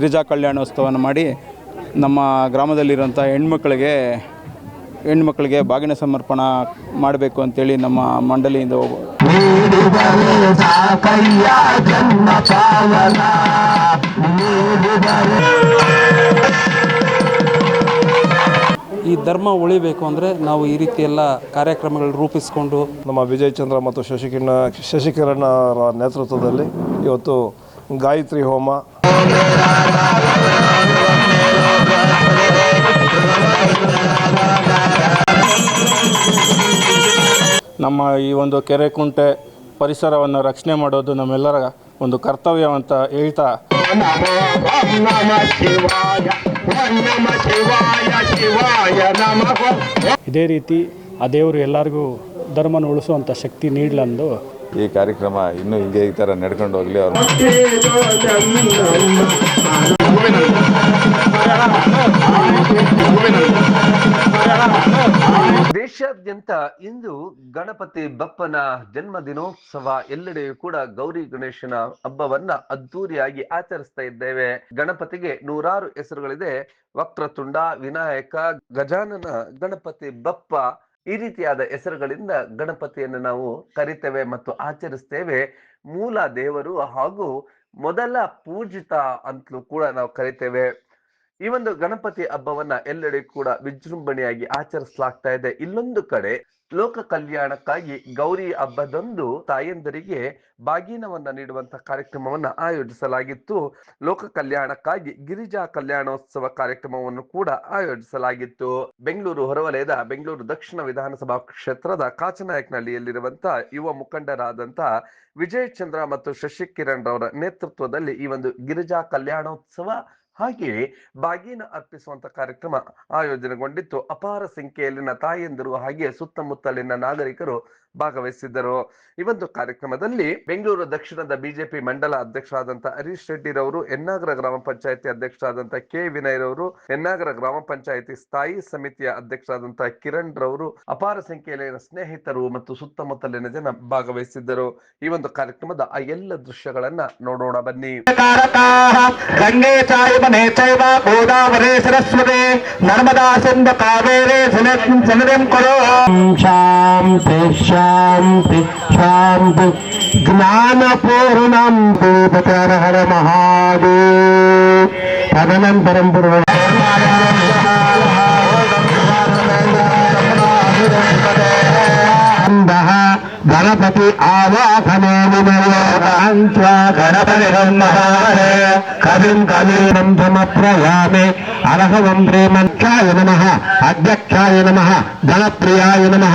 ಗಿರಿಜಾ ಕಲ್ಯಾಣೋತ್ಸವವನ್ನು ಮಾಡಿ ನಮ್ಮ ಗ್ರಾಮದಲ್ಲಿರುವಂಥ ಹೆಣ್ಮಕ್ಳಿಗೆ ಹೆಣ್ಮಕ್ಳಿಗೆ ಬಾಗಿನ ಸಮರ್ಪಣಾ ಮಾಡಬೇಕು ಅಂತೇಳಿ ನಮ್ಮ ಮಂಡಳಿಯಿಂದ ಈ ಧರ್ಮ ಉಳಿಬೇಕು ಅಂದರೆ ನಾವು ಈ ರೀತಿ ಎಲ್ಲ ಕಾರ್ಯಕ್ರಮಗಳು ರೂಪಿಸಿಕೊಂಡು ನಮ್ಮ ವಿಜಯಚಂದ್ರ ಮತ್ತು ಶಶಿಕಿರಣ ಶಶಿಕಿರಣರ ನೇತೃತ್ವದಲ್ಲಿ ಇವತ್ತು ಗಾಯತ್ರಿ ಹೋಮ. ನಮ್ಮ ಈ ಒಂದು ಕೆರೆ ಕುಂಟೆ ಪರಿಸರವನ್ನು ರಕ್ಷಣೆ ಮಾಡೋದು ನಮ್ಮೆಲ್ಲರ ಒಂದು ಕರ್ತವ್ಯ ಅಂತ ಹೇಳ್ತಾ ಇದೇ ರೀತಿ ಆ ದೇವರು ಎಲ್ಲರಿಗೂ ಧರ್ಮನ ಉಳಿಸುವಂಥ ಶಕ್ತಿ ನೀಡಲಂದು ಈ ಕಾರ್ಯಕ್ರಮ ಇನ್ನು ಹಿಂಗೆ ಈ ತರ ನಡ್ಕೊಂಡು ಹೋಗಲಿ ಅವ್ರು. ದೇಶಾದ್ಯಂತ ಇಂದು ಗಣಪತಿ ಬಪ್ಪನ ಜನ್ಮ ದಿನೋತ್ಸವ ಎಲ್ಲೆಡೆಯೂ ಕೂಡ ಗೌರಿ ಗಣೇಶನ ಹಬ್ಬವನ್ನ ಅದ್ದೂರಿಯಾಗಿ ಆಚರಿಸ್ತಾ ಇದ್ದೇವೆ. ಗಣಪತಿಗೆ ನೂರಾರು ಹೆಸರುಗಳಿದೆ. ವಕ್ರತುಂಡ, ವಿನಾಯಕ, ಗಜಾನನ, ಗಣಪತಿ ಬಪ್ಪ ಈ ರೀತಿಯಾದ ಹೆಸರುಗಳಿಂದ ಗಣಪತಿಯನ್ನು ನಾವು ಕರಿತೇವೆ ಮತ್ತು ಆಚರಿಸ್ತೇವೆ. ಮೂಲ ದೇವರು ಹಾಗೂ ಮೊದಲ ಪೂಜಿತ ಅಂತಲೂ ಕೂಡ ನಾವು ಕರಿತೇವೆ. ಈ ಒಂದು ಗಣಪತಿ ಹಬ್ಬವನ್ನ ಎಲ್ಲೆಡೆ ಕೂಡ ವಿಜೃಂಭಣೆಯಾಗಿ ಆಚರಿಸಲಾಗ್ತಾ ಇದೆ. ಇಲ್ಲೊಂದು ಕಡೆ ಲೋಕ ಕಲ್ಯಾಣಕ್ಕಾಗಿ ಗೌರಿ ಹಬ್ಬದಂದು ತಾಯಂದರಿಗೆ ಬಾಗಿನವನ್ನ ನೀಡುವಂತ ಕಾರ್ಯಕ್ರಮವನ್ನ ಆಯೋಜಿಸಲಾಗಿತ್ತು. ಲೋಕ ಕಲ್ಯಾಣಕ್ಕಾಗಿ ಗಿರಿಜಾ ಕಲ್ಯಾಣೋತ್ಸವ ಕಾರ್ಯಕ್ರಮವನ್ನು ಕೂಡ ಆಯೋಜಿಸಲಾಗಿತ್ತು. ಬೆಂಗಳೂರು ಹೊರವಲಯದ ಬೆಂಗಳೂರು ದಕ್ಷಿಣ ವಿಧಾನಸಭಾ ಕ್ಷೇತ್ರದ ಕಾಚನಾಯಕನಹಳ್ಳಿಯಲ್ಲಿರುವಂತಹ ಯುವ ಮುಖಂಡರಾದಂತ ವಿಜಯ್ ಚಂದ್ರ ಮತ್ತು ಶಶಿಕಿರಣ್ ರವರ ನೇತೃತ್ವದಲ್ಲಿ ಈ ಒಂದು ಗಿರಿಜಾ ಕಲ್ಯಾಣೋತ್ಸವ ಹಾಗೆಯೇ ಬಾಗಿನ ಅರ್ಪಿಸುವಂತ ಕಾರ್ಯಕ್ರಮ ಆಯೋಜನೆಗೊಂಡಿತ್ತು. ಅಪಾರ ಸಂಖ್ಯೆಯಲ್ಲಿನ ತಾಯಂದಿರು ಹಾಗೆಯೇ ಸುತ್ತಮುತ್ತಲಿನ ನಾಗರಿಕರು ಭಾಗವಹಿಸಿದ್ದರು. ಈ ಒಂದು ಕಾರ್ಯಕ್ರಮದಲ್ಲಿ ಬೆಂಗಳೂರು ದಕ್ಷಿಣದ ಬಿಜೆಪಿ ಮಂಡಲ ಅಧ್ಯಕ್ಷರಾದಂತ ಹರೀಶ್ ರೆಡ್ಡಿ ರವರು ಎನ್ನಾಗರ ಗ್ರಾಮ ಪಂಚಾಯತಿ ಅಧ್ಯಕ್ಷರಾದಂತ ಕೆ ವಿನಯ್ ರವರು ಎನ್ನಾಗರ ಗ್ರಾಮ ಪಂಚಾಯತಿ ಸ್ಥಾಯಿ ಸಮಿತಿಯ ಅಧ್ಯಕ್ಷರಾದಂತ ಕಿರಣ್ ರವರು ಅಪಾರ ಸಂಖ್ಯೆಯಲ್ಲಿನ ಸ್ನೇಹಿತರು ಮತ್ತು ಸುತ್ತಮುತ್ತಲಿನ ಜನ ಭಾಗವಹಿಸಿದ್ದರು. ಈ ಒಂದು ಕಾರ್ಯಕ್ರಮದ ಆ ಎಲ್ಲ ದೃಶ್ಯಗಳನ್ನ ನೋಡೋಣ ಬನ್ನಿ. ಗೋದಾವರಿ ಸರಸ್ವತಿ ನರ್ಮದಾ ಸಿಂಧ ಕಾವೇರಿ శాంతి శాంతి జ్ఞానపూర్ణం భూపతరహర మహాదేవ్ తదనంతరం పూర్వ గణపతి ఆవాసమేమయోగాంత్వాగణపతిర్మహారే కవిం నమ అధ్యక్షాయ నమ ధనప్రియాయ నమ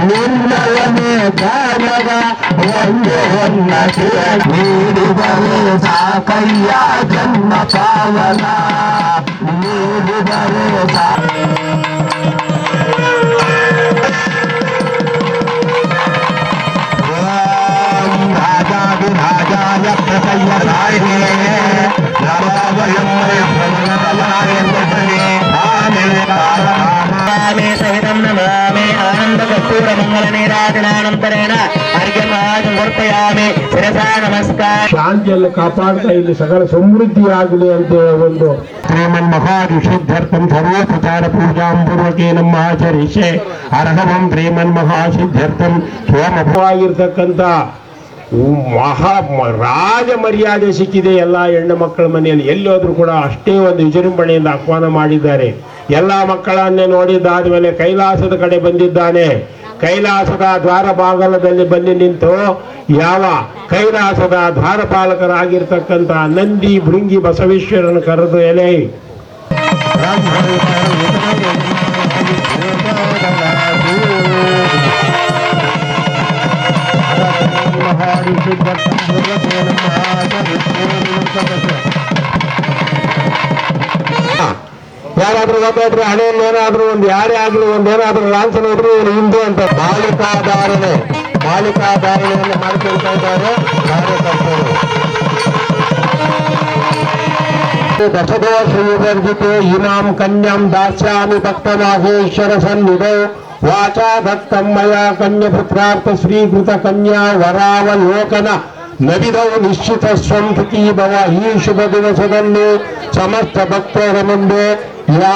నిర్మలమే ಶಾಂತಿಯನ್ನು ಕಾಪಾಡ್ತಾ ಇಲ್ಲಿ ಸಕಲ ಸಮೃದ್ಧಿಯಾಗಲಿ ಅಂತ ಒಂದು ಶ್ರೀಮನ್ ಮಹಾರಿಷಿದ್ಧರ್ಥಂ ಸರ್ವೋಪಚಾರ ಪೂಜಾಂ ಪೂರ್ವಕೆ ನಮ್ಮ ಆಚರಿಸೆ ಅರ್ಹವಂ ಶ್ರೀಮನ್ ಮಹಾಸಿದ್ಧರ್ಥಂ ಸೋಮಭವಾಗಿರ್ತಕ್ಕಂಥ ಮಹಾ ರಾಜ ಮರ್ಯಾದೆ ಸಿಕ್ಕಿದೆ ಎಲ್ಲ ಹೆಣ್ಣು ಮಕ್ಕಳ ಮನೆಯಲ್ಲಿ. ಎಲ್ಲೋದ್ರೂ ಕೂಡ ಅಷ್ಟೇ ಒಂದು ವಿಜೃಂಭಣೆಯಿಂದ ಆಹ್ವಾನ ಮಾಡಿದ್ದಾರೆ. ಎಲ್ಲ ಮಕ್ಕಳನ್ನೇ ನೋಡಿದ್ದಾದ ಮೇಲೆ ಕೈಲಾಸದ ಕಡೆ ಬಂದಿದ್ದಾನೆ. ಕೈಲಾಸದ ದ್ವಾರ ಬಾಗಲದಲ್ಲಿ ಬಂದು ನಿಂತು ಯಾವ ಕೈಲಾಸದ ದ್ವಾರಪಾಲಕರಾಗಿರ್ತಕ್ಕಂಥ ನಂದಿ ಭೃಂಗಿ ಬಸವೇಶ್ವರನ ಕರೆದು ಎಲೆ. ಯಾರಾದ್ರೂ ಒಬ್ಬೊಬ್ರು ಹಣೆಯಲ್ಲಿ ಏನಾದ್ರೂ ಒಂದು ಯಾರೇ ಆಗ್ಲಿ ಒಂದ್ ಏನಾದ್ರೂ ಲಾಂಛನ ಇದ್ರು ಇವ್ರು ಹಿಂದೂ ಅಂತ ಬಾಲಿಕಾಧಾರಣೆ ಬಾಲಿಕಾಧಾರಣೆಯನ್ನು ಮಾಡ್ಕೊಳ್ತಾ ಇದ್ದಾರೆ, ಕಾರ್ಯಕರ್ತರು. దశదో శ్రీవర్జితో ఈనాం కన్యాం దాస్యామి భక్త ఈశ్వర సన్నిధో వాచా భక్తం మయా కన్యపుత్రార్థ శ్రీకృత కన్యా వరావలోకన నవిదౌ నిశ్చిత స్వంతి భవ ఈ శుభ దివసదల్లు సమస్త భక్తరముందే. యా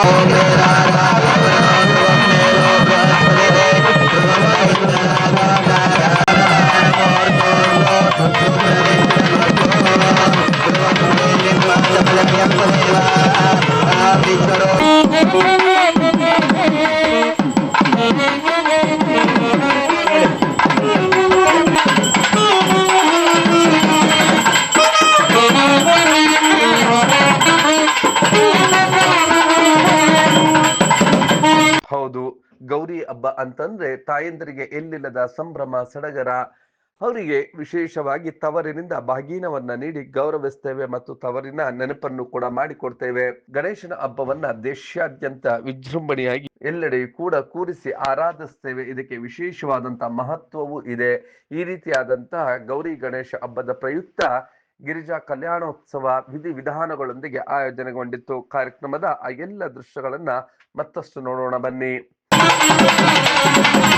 ಹಬ್ಬ ಅಂತಂದ್ರೆ ತಾಯಂದರಿಗೆ ಎಲ್ಲಿಲ್ಲದ ಸಂಭ್ರಮ, ಸಡಗರ, ಅವರಿಗೆ ವಿಶೇಷವಾಗಿ ತವರಿನಿಂದ ಬಾಗೀನವನ್ನ ನೀಡಿ ಗೌರವಿಸ್ತೇವೆ ಮತ್ತು ತವರಿನ ನೆನಪನ್ನು ಕೂಡ ಮಾಡಿಕೊಡ್ತೇವೆ. ಗಣೇಶನ ಹಬ್ಬವನ್ನ ದೇಶಾದ್ಯಂತ ವಿಜೃಂಭಣೆಯಾಗಿ ಎಲ್ಲೆಡೆ ಕೂಡ ಕೂರಿಸಿ ಆರಾಧಿಸ್ತೇವೆ. ಇದಕ್ಕೆ ವಿಶೇಷವಾದಂತಹ ಮಹತ್ವವೂ ಇದೆ. ಈ ರೀತಿಯಾದಂತಹ ಗೌರಿ ಗಣೇಶ ಹಬ್ಬದ ಪ್ರಯುಕ್ತ ಗಿರಿಜಾ ಕಲ್ಯಾಣೋತ್ಸವ ವಿಧಿ ವಿಧಾನಗಳೊಂದಿಗೆ ಆಯೋಜನೆಗೊಂಡಿತ್ತು. ಕಾರ್ಯಕ್ರಮದ ಆ ಎಲ್ಲ ದೃಶ್ಯಗಳನ್ನ ಮತ್ತಷ್ಟು ನೋಡೋಣ ಬನ್ನಿ. Música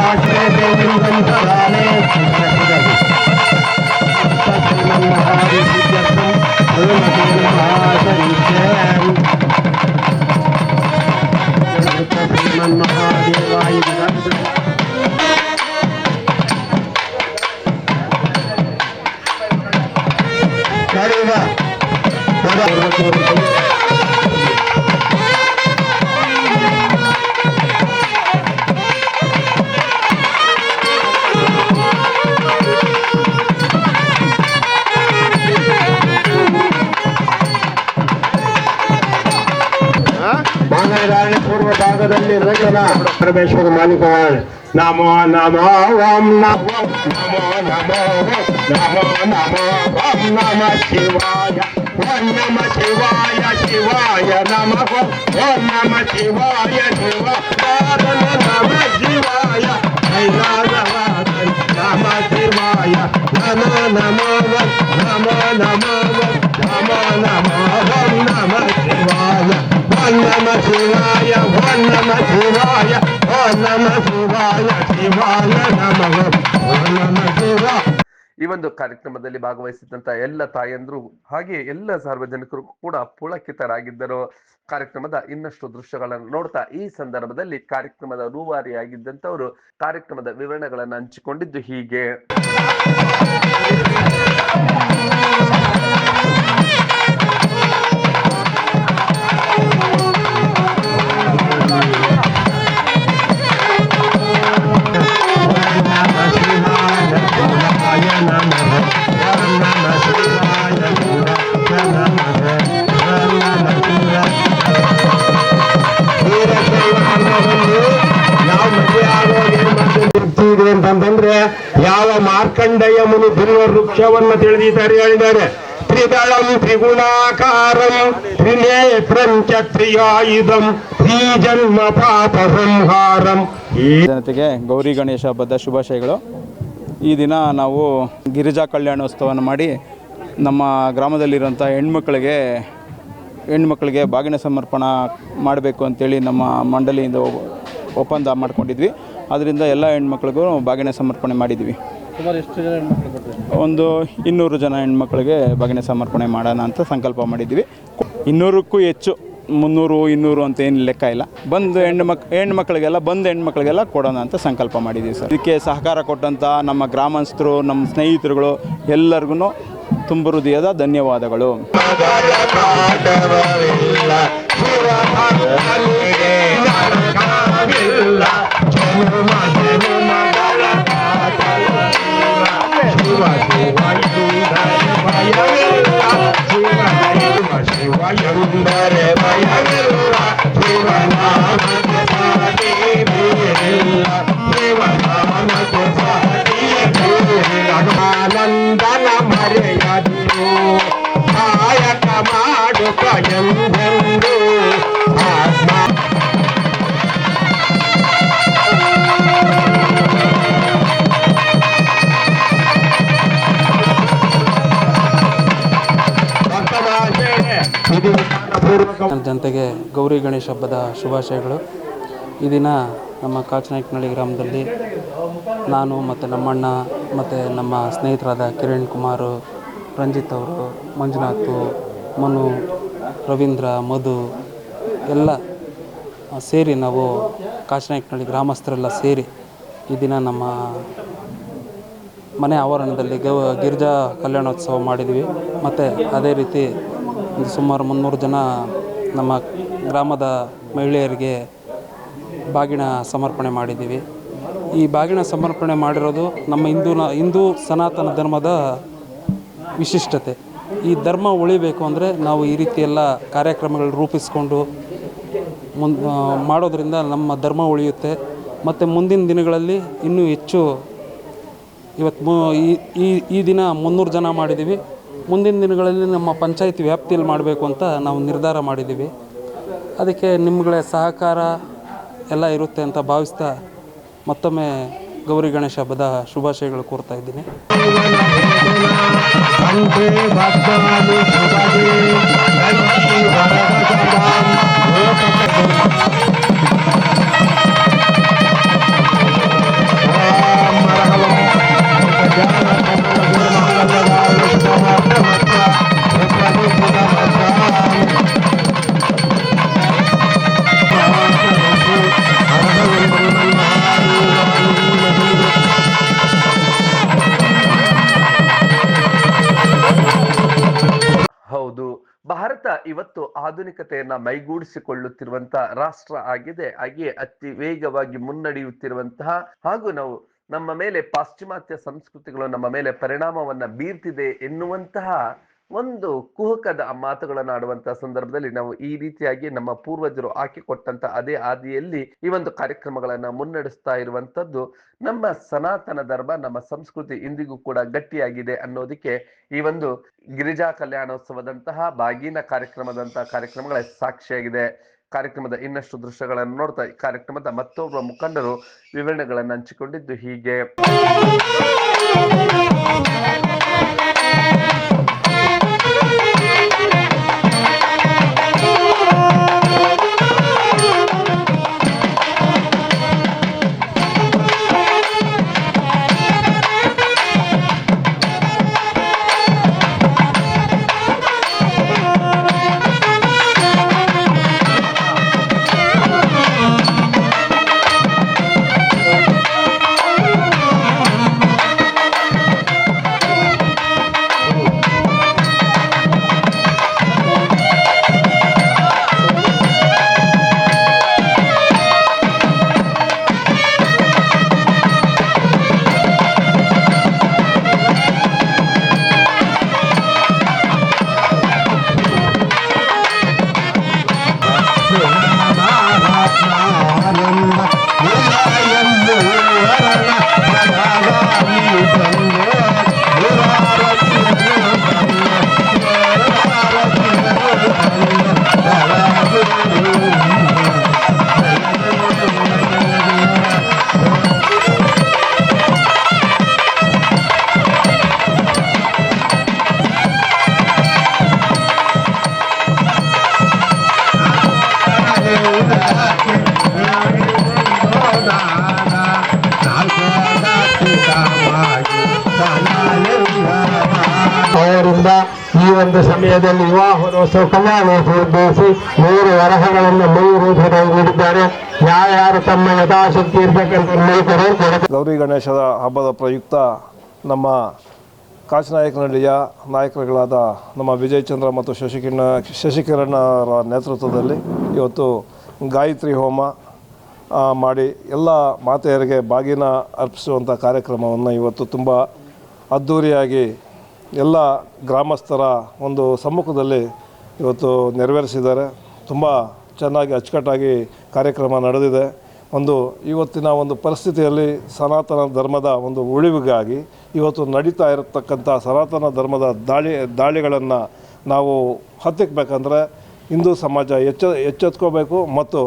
ಭಾಗದಲ್ಲಿ ರಚನ ಪರಮೇಶ್ವರ ಮಾಲಿಕವಾಣ ನಮೋ ನಮೋ ಓಂ ನಮೋ ನಮೋ ನಮೋ ನಮೋ ನಮೋ ಓಂ ನಮ. ಶಿವಾಯ ಓಂ ನಮ ಶಿವಾಯ ಶಿವಾಯ ನಮಃ ಓಂ ನಮ ಶಿವಾಯ ಶಿವಾಯ ನಮ ಶಿವಾಯ ಕೈಲಾಸವಾಸನ ನಮ ಶಿವಾಯ ನಮೋ ನಮೋ ನಮೋ ನಮೋ ನಮೋ ನಮೋ ಓಂ ನಮ ಶಿವಾಯ ಓಂ ನಮ ಶಿವಾಯ ಒಂದು ಕಾರ್ಯಕ್ರಮದಲ್ಲಿ ಭಾಗವಹಿಸಿದಂತ ಎಲ್ಲ ತಾಯಂದ್ರು ಹಾಗೆ ಎಲ್ಲ ಸಾರ್ವಜನಿಕರು ಕೂಡ ಪುಳಕಿತರಾಗಿದ್ದರು. ಕಾರ್ಯಕ್ರಮದ ಇನ್ನಷ್ಟು ದೃಶ್ಯಗಳನ್ನು ನೋಡ್ತಾ ಈ ಸಂದರ್ಭದಲ್ಲಿ ಕಾರ್ಯಕ್ರಮದ ರೂವಾರಿಯಾಗಿದ್ದಂಥವರು ಕಾರ್ಯಕ್ರಮದ ವಿವರಣೆಗಳನ್ನು ಹಂಚಿಕೊಂಡಿದ್ದು ಹೀಗೆ. ಮಾರ್ಕಂಡಯ್ಯ ಮುನಿ ವೃಕ್ಷವನ್ನು ತಿಳಿದಿದ್ದಾರೆ, ಹೇಳಿದ್ದಾರೆ. ತ್ರಿದಳಂ ತ್ರಿಗುಣಾಕಾರಂ ತ್ರಿನೇತ್ರಂ ಚ ತ್ರಿಯಾಯುಧಂ ತ್ರಿಜನ್ಮ ಪಾಪ ಸಂಹಾರಂ. ಜನತೆಗೆ ಗೌರಿ ಗಣೇಶ ಹಬ್ಬದ ಶುಭಾಶಯಗಳು. ಈ ದಿನ ನಾವು ಗಿರಿಜಾ ಕಲ್ಯಾಣೋತ್ಸವವನ್ನು ಮಾಡಿ ನಮ್ಮ ಗ್ರಾಮದಲ್ಲಿರುವಂಥ ಹೆಣ್ಮಕ್ಳಿಗೆ ಹೆಣ್ಮಕ್ಳಿಗೆ ಬಾಗಿನ ಸಮರ್ಪಣ ಮಾಡಬೇಕು ಅಂತೇಳಿ ನಮ್ಮ ಮಂಡಳಿಯಿಂದ ಒಪ್ಪಂದ ಮಾಡ್ಕೊಂಡಿದ್ವಿ. ಅದರಿಂದ ಎಲ್ಲ ಹೆಣ್ಮಕ್ಳಿಗೂ ಬಾಗಿನ ಸಮರ್ಪಣೆ ಮಾಡಿದ್ವಿ. ಒಂದು ಇನ್ನೂರು ಜನ ಹೆಣ್ಮಕ್ಳಿಗೆ ಬಾಗಿನ ಸಮರ್ಪಣೆ ಮಾಡೋಣ ಅಂತ ಸಂಕಲ್ಪ ಮಾಡಿದ್ವಿ ಇನ್ನೂರಕ್ಕೂ ಹೆಚ್ಚು ಮುನ್ನೂರು ಇನ್ನೂರು ಅಂತ ಏನು ಲೆಕ್ಕ ಇಲ್ಲ. ಬಂದು ಹೆಣ್ಣು ಮಕ್ ಹೆಣ್ಣು ಮಕ್ಕಳಿಗೆಲ್ಲ ಬಂದು ಹೆಣ್ಣು ಮಕ್ಕಳಿಗೆಲ್ಲ ಕೊಡೋಣ ಅಂತ ಸಂಕಲ್ಪ ಮಾಡಿದ್ದೀವಿ ಸರ್. ಇದಕ್ಕೆ ಸಹಕಾರ ಕೊಟ್ಟಂಥ ನಮ್ಮ ಗ್ರಾಮಸ್ಥರು ನಮ್ಮ ಸ್ನೇಹಿತರುಗಳು ಎಲ್ಲರಿಗೂ ತುಂಬ ಹೃದಯದ ಧನ್ಯವಾದಗಳು. ಜನತೆಗೆ ಗೌರಿ ಗಣೇಶ ಹಬ್ಬದ ಶುಭಾಶಯಗಳು. ಈ ದಿನ ನಮ್ಮ ಕಾಚನಾಯಕನಹಳ್ಳಿ ಗ್ರಾಮದಲ್ಲಿ ನಾನು ಮತ್ತು ನಮ್ಮಣ್ಣ ಮತ್ತು ನಮ್ಮ ಸ್ನೇಹಿತರಾದ ಕಿರಣ್ ಕುಮಾರ್, ರಂಜಿತ್ ಅವರು, ಮಂಜುನಾಥ್, ಮನು, ರವೀಂದ್ರ, ಮಧು ಎಲ್ಲ ಸೇರಿ ನಾವು ಕಾಚನಾಯ್ಕನಹಳ್ಳಿ ಗ್ರಾಮಸ್ಥರೆಲ್ಲ ಸೇರಿ ಈ ದಿನ ನಮ್ಮ ಮನೆ ಆವರಣದಲ್ಲಿ ಗವ ಗಿರಿಜಾ ಕಲ್ಯಾಣೋತ್ಸವ ಮಾಡಿದ್ವಿ. ಮತ್ತು ಅದೇ ರೀತಿ ಸುಮಾರು ಮುನ್ನೂರು ಜನ ನಮ್ಮ ಗ್ರಾಮದ ಮಹಿಳೆಯರಿಗೆ ಬಾಗಿನ ಸಮರ್ಪಣೆ ಮಾಡಿದ್ದೀವಿ. ಈ ಬಾಗಿನ ಸಮರ್ಪಣೆ ಮಾಡಿರೋದು ನಮ್ಮ ಹಿಂದೂನ, ಹಿಂದೂ ಸನಾತನ ಧರ್ಮದ ವಿಶಿಷ್ಟತೆ. ಈ ಧರ್ಮ ಉಳಿಬೇಕು ಅಂದರೆ ನಾವು ಈ ರೀತಿ ಎಲ್ಲ ಕಾರ್ಯಕ್ರಮಗಳು ರೂಪಿಸ್ಕೊಂಡು ಮುನ್ ಮಾಡೋದರಿಂದ ನಮ್ಮ ಧರ್ಮ ಉಳಿಯುತ್ತೆ. ಮತ್ತು ಮುಂದಿನ ದಿನಗಳಲ್ಲಿ ಇನ್ನೂ ಹೆಚ್ಚು ಇವತ್ತು ಈ ಈ ದಿನ ಮುನ್ನೂರು ಜನ ಮಾಡಿದ್ದೀವಿ. ಮುಂದಿನ ದಿನಗಳಲ್ಲಿ ನಮ್ಮ ಪಂಚಾಯತ್ ವ್ಯಾಪ್ತಿಯಲ್ಲಿ ಮಾಡಬೇಕು ಅಂತ ನಾವು ನಿರ್ಧಾರ ಮಾಡಿದ್ದೀವಿ. ಅದಕ್ಕೆ ನಿಮ್ಮಗಳ ಸಹಕಾರ ಎಲ್ಲ ಇರುತ್ತೆ ಅಂತ ಭಾವಿಸ್ತಾ ಮತ್ತೊಮ್ಮೆ ಗೌರಿ ಗಣೇಶ ಹಬ್ಬದ ಶುಭಾಶಯಗಳು ಕೋರ್ತಾ ಇದ್ದೀನಿ. ಮೈಗೂಡಿಸಿಕೊಳ್ಳುತ್ತಿರುವಂತಹ ರಾಷ್ಟ್ರ ಆಗಿದೆ. ಹಾಗೆ ಅತಿ ವೇಗವಾಗಿ ಮುನ್ನಡೆಯುತ್ತಿರುವಂತಹ ಹಾಗೂ ನಾವು ನಮ್ಮ ಮೇಲೆ ಪಾಶ್ಚಿಮಾತ್ಯ ಸಂಸ್ಕೃತಿಗಳು ನಮ್ಮ ಮೇಲೆ ಪರಿಣಾಮವನ್ನ ಬೀರ್ತಿದೆ ಎನ್ನುವಂತಹ ಒಂದು ಕುಹಕದ ಮಾತುಗಳನ್ನು ಆಡುವಂತಹ ಸಂದರ್ಭದಲ್ಲಿ ನಾವು ಈ ರೀತಿಯಾಗಿ ನಮ್ಮ ಪೂರ್ವಜರು ಹಾಕಿಕೊಟ್ಟಂತ ಅದೇ ಹಾದಿಯಲ್ಲಿ ಈ ಒಂದು ಕಾರ್ಯಕ್ರಮಗಳನ್ನ ಮುನ್ನಡೆಸ್ತಾ ಇರುವಂತದ್ದು ನಮ್ಮ ಸನಾತನ ಧರ್ಮ, ನಮ್ಮ ಸಂಸ್ಕೃತಿ ಇಂದಿಗೂ ಕೂಡ ಗಟ್ಟಿಯಾಗಿದೆ ಅನ್ನೋದಕ್ಕೆ ಈ ಒಂದು ಗಿರಿಜಾ ಕಲ್ಯಾಣೋತ್ಸವದಂತಹ, ಬಾಗಿನ ಕಾರ್ಯಕ್ರಮದಂತಹ ಕಾರ್ಯಕ್ರಮಗಳ ಸಾಕ್ಷಿಯಾಗಿದೆ. ಕಾರ್ಯಕ್ರಮದ ಇನ್ನಷ್ಟು ದೃಶ್ಯಗಳನ್ನು ನೋಡ್ತಾ ಈ ಕಾರ್ಯಕ್ರಮದ ಮತ್ತೊಬ್ಬ ಮುಖಂಡರು ವಿವರಣೆಗಳನ್ನು ಹಂಚಿಕೊಂಡಿದ್ದು ಹೀಗೆ. ಒಂದು ಸಮಯದಲ್ಲಿ ವಿವಾಹೋತ್ಸವ ಕಲ್ಯಾಣೋತ್ಸವ ಉದ್ದೇಶಿ ಮೂರು ವರಹಗಳನ್ನು ಮೂರು ರೂಪದಲ್ಲಿ ನೀಡಿದ್ದಾರೆ. ಯಾರ್ಯಾರು ತಮ್ಮ ಯಥಾಶಕ್ತಿ ಕೊಡ ಗೌರಿ ಗಣೇಶದ ಹಬ್ಬದ ಪ್ರಯುಕ್ತ ನಮ್ಮ ಕಾಚನಾಯಕನಹಳ್ಳಿಯ ನಾಯಕರುಗಳಾದ ನಮ್ಮ ವಿಜಯಚಂದ್ರ ಮತ್ತು ಶಶಿಕಿರಣ, ಶಶಿಕಿರಣರ ನೇತೃತ್ವದಲ್ಲಿ ಇವತ್ತು ಗಾಯತ್ರಿ ಹೋಮ ಮಾಡಿ ಎಲ್ಲ ಮಾತೆಯರಿಗೆ ಬಾಗಿನ ಅರ್ಪಿಸುವಂಥ ಕಾರ್ಯಕ್ರಮವನ್ನು ಇವತ್ತು ತುಂಬ ಅದ್ಧೂರಿಯಾಗಿ ಎಲ್ಲ ಗ್ರಾಮಸ್ಥರ ಒಂದು ಸಮ್ಮುಖದಲ್ಲಿ ಇವತ್ತು ನೆರವೇರಿಸಿದ್ದಾರೆ. ತುಂಬ ಚೆನ್ನಾಗಿ ಅಚ್ಚುಕಟ್ಟಾಗಿ ಕಾರ್ಯಕ್ರಮ ನಡೆದಿದೆ. ಒಂದು ಇವತ್ತಿನ ಒಂದು ಪರಿಸ್ಥಿತಿಯಲ್ಲಿ ಸನಾತನ ಧರ್ಮದ ಒಂದು ಉಳಿವಿಗಾಗಿ ಇವತ್ತು ನಡೀತಾ ಇರತಕ್ಕಂಥ ಸನಾತನ ಧರ್ಮದ ದಾಳಿ, ದಾಳಿಗಳನ್ನು ನಾವು ಹತ್ತಿಕ್ಕಬೇಕಂದ್ರೆ ಹಿಂದೂ ಸಮಾಜ ಎಚ್ಚ, ಎಚ್ಚೆತ್ಕೋಬೇಕು ಮತ್ತು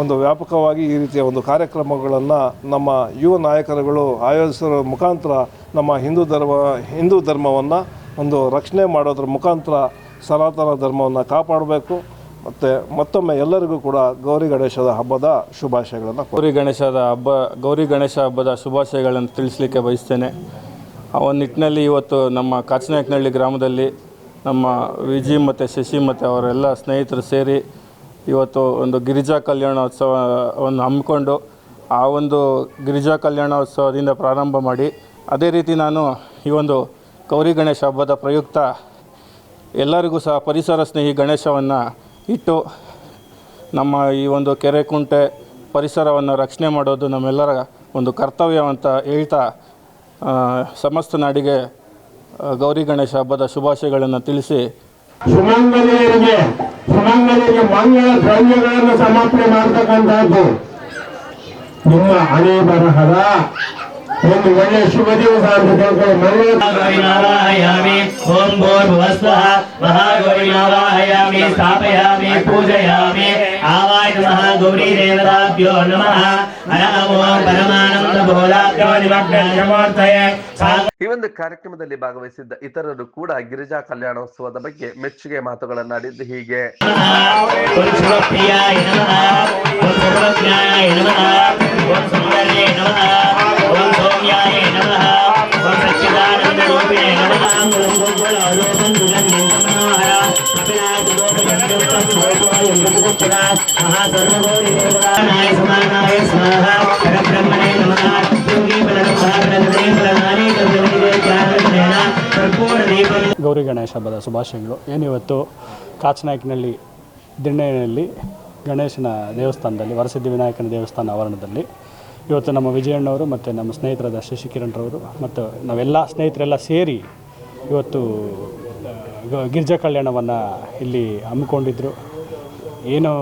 ಒಂದು ವ್ಯಾಪಕವಾಗಿ ಈ ರೀತಿಯ ಒಂದು ಕಾರ್ಯಕ್ರಮಗಳನ್ನು ನಮ್ಮ ಯುವ ನಾಯಕರುಗಳು ಆಯೋಜಿಸೋ ಮುಖಾಂತರ ನಮ್ಮ ಹಿಂದೂ ಧರ್ಮ, ಹಿಂದೂ ಧರ್ಮವನ್ನು ಒಂದು ರಕ್ಷಣೆ ಮಾಡೋದ್ರ ಮುಖಾಂತರ ಸನಾತನ ಧರ್ಮವನ್ನು ಕಾಪಾಡಬೇಕು. ಮತ್ತು ಮತ್ತೊಮ್ಮೆ ಎಲ್ಲರಿಗೂ ಕೂಡ ಗೌರಿ ಗಣೇಶದ ಹಬ್ಬದ ಶುಭಾಶಯಗಳನ್ನು ಗೌರಿ ಗಣೇಶದ ಹಬ್ಬ, ಗೌರಿ ಗಣೇಶ ಹಬ್ಬದ ಶುಭಾಶಯಗಳನ್ನು ತಿಳಿಸಲಿಕ್ಕೆ ಬಯಸ್ತೇನೆ. ಆ ಒಂದು ನಿಟ್ಟಿನಲ್ಲಿ ಇವತ್ತು ನಮ್ಮ ಕಾಚನಾಯಕನಹಳ್ಳಿ ಗ್ರಾಮದಲ್ಲಿ ನಮ್ಮ ವಿಜಿ ಮತ್ತು ಶಶಿ ಮತ್ತು ಅವರೆಲ್ಲ ಸ್ನೇಹಿತರು ಸೇರಿ ಇವತ್ತು ಒಂದು ಗಿರಿಜಾ ಕಲ್ಯಾಣೋತ್ಸವವನ್ನು ಹಮ್ಮಿಕೊಂಡು ಆ ಒಂದು ಗಿರಿಜಾ ಕಲ್ಯಾಣೋತ್ಸವದಿಂದ ಪ್ರಾರಂಭ ಮಾಡಿ ಅದೇ ರೀತಿ ನಾನು ಈ ಒಂದು ಗೌರಿ ಗಣೇಶ ಹಬ್ಬದ ಪ್ರಯುಕ್ತ ಎಲ್ಲರಿಗೂ ಸಹ ಪರಿಸರ ಸ್ನೇಹಿ ಗಣೇಶವನ್ನು ಇಟ್ಟು ನಮ್ಮ ಈ ಒಂದು ಕೆರೆ ಕುಂಟೆ ಪರಿಸರವನ್ನು ರಕ್ಷಣೆ ಮಾಡೋದು ನಮ್ಮೆಲ್ಲರ ಒಂದು ಕರ್ತವ್ಯ ಅಂತ ಹೇಳ್ತಾ ಸಮಸ್ತ ನಾಡಿಗೆ ಗೌರಿ ಗಣೇಶ ಹಬ್ಬದ ಶುಭಾಶಯಗಳನ್ನು ತಿಳಿಸಿ. ಸುಮಂಗಲಿಯರಿಗೆ ಮಂಗಳ ದ್ರವ್ಯಗಳನ್ನು ಸಮರ್ಪಣೆ ಮಾಡ್ತಕ್ಕಂಥದ್ದು. ನಿಮ್ಮ ಹಣೆ ಬರಹದ ಒಂದು ಒಳ್ಳೆಯ ಶುಭ ದಿವಸ ಅಂತ ಕೇಳ್ಕೊಳ್ಳಿ. ಮನೆಯ ಓಂ ಭೋರ್ ಭುವಸ್ವಃ ಮಹಾಗೌರಿ ನಾರಾಯಣಿ ಸ್ಥಾಪಯಾಮಿ ಪೂಜಯಾಮಿ ಆವಾಯ ಮಹಾಗೌರಿ ದೇವರಾಭ್ಯೋ ನಮಃ. ನಮೋ. ಪರಮಾನಂದ ಈ ಒಂದು ಕಾರ್ಯಕ್ರಮದಲ್ಲಿ ಭಾಗವಹಿಸಿದ್ದ ಇತರರು ಕೂಡ ಗಿರಿಜಾ ಕಲ್ಯಾಣೋತ್ಸವದ ಬಗ್ಗೆ ಮೆಚ್ಚುಗೆ ಮಾತುಗಳನ್ನಾಡಿದ್ದು ಹೀಗೆ. ನಮಃ. ಗೌರಿ ಗಣೇಶ ಹಬ್ಬದ ಶುಭಾಶಯಗಳು. ಏನಿವತ್ತು ಕಾಚನಾಯಕನಹಳ್ಳಿ ದಿಣ್ಣೆಯಲ್ಲಿ ಗಣೇಶನ ದೇವಸ್ಥಾನದಲ್ಲಿ, ವರಸಿದ್ಧಿ ವಿನಾಯಕನ ದೇವಸ್ಥಾನ ಆವರಣದಲ್ಲಿ. ಇವತ್ತು ನಮ್ಮ ವಿಜಯಣ್ಣವರು ಮತ್ತು ನಮ್ಮ ಸ್ನೇಹಿತರಾದ ಶಶಿಕಿರಣ್ರವರು ಮತ್ತು ನಾವೆಲ್ಲ ಸ್ನೇಹಿತರೆಲ್ಲ ಸೇರಿ ಇವತ್ತು ಗಿರಿಜಾ ಕಲ್ಯಾಣವನ್ನು ಇಲ್ಲಿ ಹಮ್ಮಿಕೊಂಡಿದ್ದರು ಏನು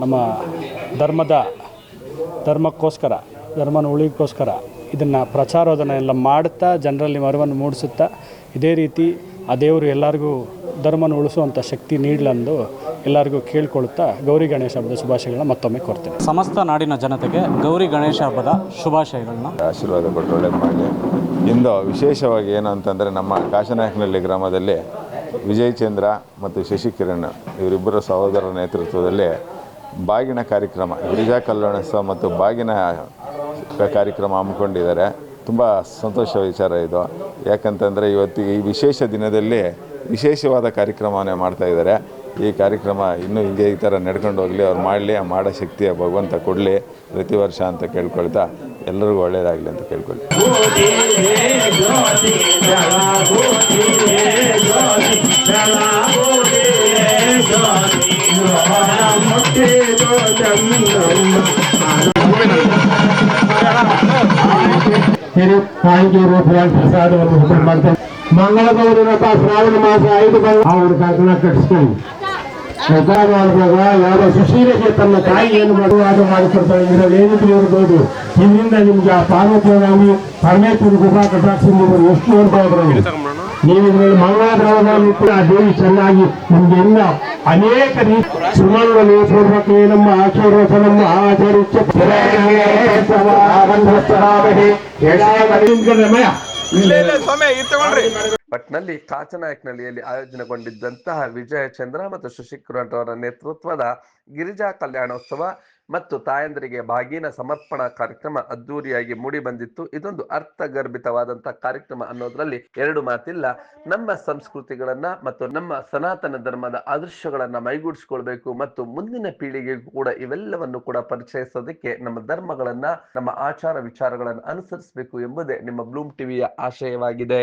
ನಮ್ಮ ಧರ್ಮದ ಧರ್ಮಕ್ಕೋಸ್ಕರ ಧರ್ಮನ ಉಳಿಗೋಸ್ಕರ ಇದನ್ನು ಪ್ರಚಾರೋದನ ಎಲ್ಲ ಮಾಡುತ್ತಾ ಜನರಲ್ಲಿ ಮರವನ್ನು ಮೂಡಿಸುತ್ತಾ ಇದೇ ರೀತಿ ಆ ದೇವರು ಎಲ್ಲರಿಗೂ ಧರ್ಮನ ಉಳಿಸುವಂಥ ಶಕ್ತಿ ನೀಡಲೆಂದು ಎಲ್ಲರಿಗೂ ಕೇಳ್ಕೊಳ್ತಾ ಗೌರಿ ಗಣೇಶ ಹಬ್ಬದ ಶುಭಾಶಯಗಳನ್ನ ಮತ್ತೊಮ್ಮೆ ಕೊಡ್ತೇನೆ ಸಮಸ್ತ ನಾಡಿನ ಜನತೆಗೆ ಗೌರಿ ಗಣೇಶ ಹಬ್ಬದ ಶುಭಾಶಯಗಳನ್ನ. ಆಶೀರ್ವಾದ ಕೊಟ್ಟು ಒಳ್ಳೆ ಮಾಡಲಿ ಇಂದು ವಿಶೇಷವಾಗಿ ಏನು ಅಂತಂದರೆ ನಮ್ಮ ಕಾಶನಾಯಕನಹಳ್ಳಿ ಗ್ರಾಮದಲ್ಲಿ ವಿಜಯಚಂದ್ರ ಮತ್ತು ಶಶಿಕಿರಣ್ ಇವರಿಬ್ಬರ ಸಹೋದರರ ನೇತೃತ್ವದಲ್ಲಿ ಬಾಗಿನ ಕಾರ್ಯಕ್ರಮ, ಗಿರಿಜಾ ಕಲ್ಯಾಣೋತ್ಸವ ಮತ್ತು ಬಾಗಿನ ಕಾರ್ಯಕ್ರಮ ಹಮ್ಮಿಕೊಂಡಿದ್ದಾರೆ. ತುಂಬ ಸಂತೋಷ ವಿಚಾರ ಇದು. ಯಾಕಂತಂದರೆ ಇವತ್ತು ಈ ವಿಶೇಷ ದಿನದಲ್ಲಿ ವಿಶೇಷವಾದ ಕಾರ್ಯಕ್ರಮವನ್ನೇ ಮಾಡ್ತಾ ಇದ್ದಾರೆ. ಈ ಕಾರ್ಯಕ್ರಮ ಇನ್ನೂ ಹಿಂಗೆ ಈ ಥರ ನಡ್ಕೊಂಡು ಹೋಗಲಿ, ಅವ್ರು ಮಾಡಲಿ, ಆ ಮಾಡೋ ಆ ಭಗವಂತ ಕೊಡಲಿ ಪ್ರತಿ ವರ್ಷ ಅಂತ ಕೇಳ್ಕೊಳ್ತಾ ಎಲ್ಲರಿಗೂ ಒಳ್ಳೆಯದಾಗಲಿ ಅಂತ ಪ್ರಸಾದವನ್ನು ಮಾಡ್ತಾರೆ ಶ್ರಾವಣ ಮಾಸ ಐದು ಅವರು ರಥ ಮಾಡುವಾಗ ಯಾವ ಸುಶೀಲಕ್ಕೆ ತನ್ನ ತಾಯಿ ಏನು ಮಾಡುವಾಗ ಮಾಡಿಕೊಡ್ತಾಳೆ ಇದರಲ್ಲಿ ಏನಿದ್ರು ಇರ್ಬೋದು ಇಲ್ಲಿಂದ ನಿಮ್ಗೆ ಆ ಪಾರ್ವತಿಯಾಗಿ ಪರಮೇಶ್ವರ ಗುಹಾ ಕಟಾಕ್ಷಿಂದ ನೀವು ಎಷ್ಟು ನೋಡ್ತಾ ಇದ್ರು ನೀವು ಇದರಲ್ಲಿ ಮಂಗಳ ದ್ರವಗಳನ್ನು ಕೂಡ ಆ ದೇವಿ ಚೆನ್ನಾಗಿ ನಿಮ್ಗೆ ಎಲ್ಲ ಅನೇಕ ರೀತಿ ಸುಮಂಗಲಿ ಪೂರ್ವಕ್ಕೆ ನಮ್ಮ ಆಶೀರ್ವಾದ, ನಮ್ಮ ಆಚರಿಸ ಒಟ್ನಲ್ಲಿ ಕಾಚನಾಯಕನಹಳ್ಳಿಯಲ್ಲಿ ಆಯೋಜನೆಗೊಂಡಿದ್ದಂತಹ ವಿಜಯ ಚಂದ್ರ ಮತ್ತು ಶಶಿಕಿರಣ್ ಅವರ ನೇತೃತ್ವದ ಗಿರಿಜಾ ಕಲ್ಯಾಣೋತ್ಸವ ಮತ್ತು ತಾಯಂದರಿಗೆ ಬಾಗಿನ ಸಮರ್ಪಣಾ ಕಾರ್ಯಕ್ರಮ ಅದ್ದೂರಿಯಾಗಿ ಮೂಡಿ ಬಂದಿತ್ತು. ಇದೊಂದು ಅರ್ಥಗರ್ಭಿತವಾದಂತಹ ಕಾರ್ಯಕ್ರಮ ಅನ್ನೋದ್ರಲ್ಲಿ ಎರಡು ಮಾತಿಲ್ಲ. ನಮ್ಮ ಸಂಸ್ಕೃತಿಗಳನ್ನ ಮತ್ತು ನಮ್ಮ ಸನಾತನ ಧರ್ಮದ ಆದರ್ಶಗಳನ್ನ ಮೈಗೂಡಿಸ್ಕೊಳ್ಬೇಕು ಮತ್ತು ಮುಂದಿನ ಪೀಳಿಗೆಗೂ ಕೂಡ ಇವೆಲ್ಲವನ್ನು ಕೂಡ ಪರಿಚಯಿಸೋದಕ್ಕೆ ನಮ್ಮ ಧರ್ಮಗಳನ್ನ, ನಮ್ಮ ಆಚಾರ ವಿಚಾರಗಳನ್ನು ಅನುಸರಿಸಬೇಕು ಎಂಬುದೇ ನಿಮ್ಮ ಬ್ಲೂಮ್ ಟಿವಿಯ ಆಶಯವಾಗಿದೆ.